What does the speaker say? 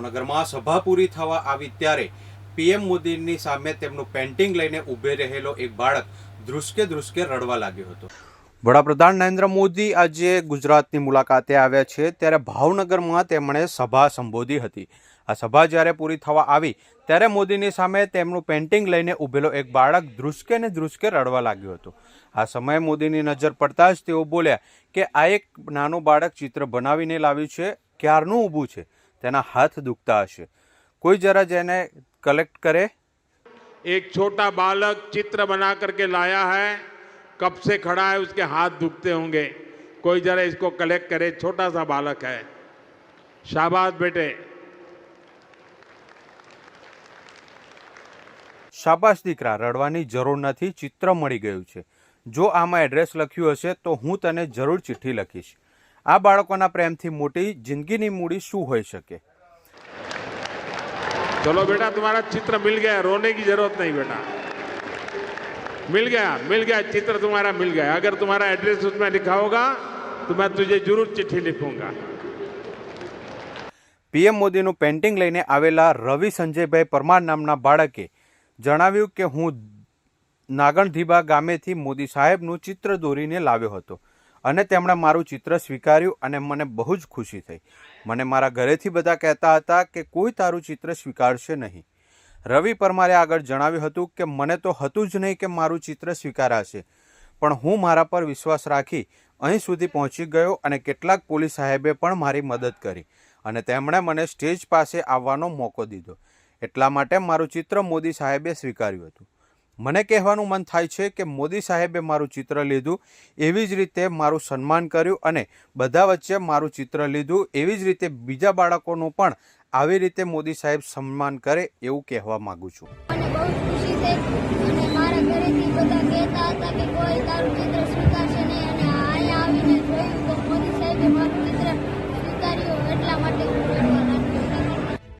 ભાવનગરમાં સભા પૂરી થવા આવી ત્યારે પીએમ મોદીની સામે તેમનું પેન્ટિંગ લઈને ઊભે રહેલો એક બાળક ધ્રુસકે ધ્રુસકે રડવા લાગ્યો હતો. વડાપ્રધાન નરેન્દ્ર મોદી આજે ગુજરાતની મુલાકાતે આવ્યા છે ત્યારે ભાવનગરમાં તેમણે સભા સંબોધી હતી. આ સભા જ્યારે પૂરી થવા આવી ત્યારે મોદીની સામે તેમનું પેન્ટિંગ લઈને ઊભેલો એક બાળક ધ્રુસકે ને ધ્રુસકે રડવા લાગ્યો હતો. આ સમયે મોદીની નજર પડતા જ તેઓ બોલ્યા કે આ એક નાનું બાળક ચિત્ર બનાવીને લાવ્યું છે, ક્યારનું ઊભું છે? તેના હાથ દુખતા હશે કોઈ જરા જેને કલેક્ટ કરે एक छोटा बालक चित्र बना करके लाया है कब से खड़ा है उसके हाथ दुखते होंगे कोई जरा इसको कलेक्ट करे छोटा सा बालक है शाबाश बेटे શાબાશ દીકરા રડવાની જરૂર નથી ચિત્ર મળી ગયું છે જો આમાં એડ્રેસ લખ્યું હશે તો હું તને જરૂર ચિઠ્ઠી લખીશ આ બાળકોના પ્રેમથી મોટી જિંદગીની મૂડી શું હોઈ શકે चलो बेटा तुम्हारा चित्र मिल गया रोने की जरूरत नहीं बेटा मिल गया मिल गया चित्र तुम्हारा मिल गया अगर तुम्हारा एड्रेस उसमें लिखा होगा तो मैं तुझे जरूर चिट्ठी लिखूंगा પીએમ મોદીનું પેન્ટિંગ લઈને આવેલા રવિ સંજયભાઈ પરમાર નામના બાળકે જણાવ્યું કે હું નાગણધીબા ગામેથી મોદી સાહેબનું ચિત્ર દોરીને લાવ્યો હતો અને તેમણે મારું ચિત્ર સ્વીકાર્યું અને મને બહુ જ ખુશી થઈ. મને મારા ઘરેથી બધા કહેતા હતા કે કોઈ તારું ચિત્ર સ્વીકારશે નહીં. રવિ પરમારે આગળ જણાવ્યું હતું કે મને તો હતું જ નહીં કે મારું ચિત્ર સ્વીકારાશે, પણ હું મારા પર વિશ્વાસ રાખી અહીં સુધી પહોંચી ગયો અને કેટલાક પોલીસ સાહેબે પણ મારી મદદ કરી અને તેમણે મને સ્ટેજ પાસે આવવાનો મોકો દીધો. એટલા માટે મારું ચિત્ર મોદી સાહેબે સ્વીકાર્યું હતું. મને કહેવાનું મન થાય છે કે મોદી સાહેબે મારું ચિત્ર લીધું, એવી જ રીતે મારું સન્માન કર્યું અને બધા વચ્ચે મારું ચિત્ર લીધું, એવી જ રીતે બીજા બાળકોનું પણ આવી રીતે મોદી સાહેબ સન્માન કરે એવું કહેવા માગું છું. મને બહુ ખુશી થઈ અને મારા ઘરેથી બધા કહેતા હતા કે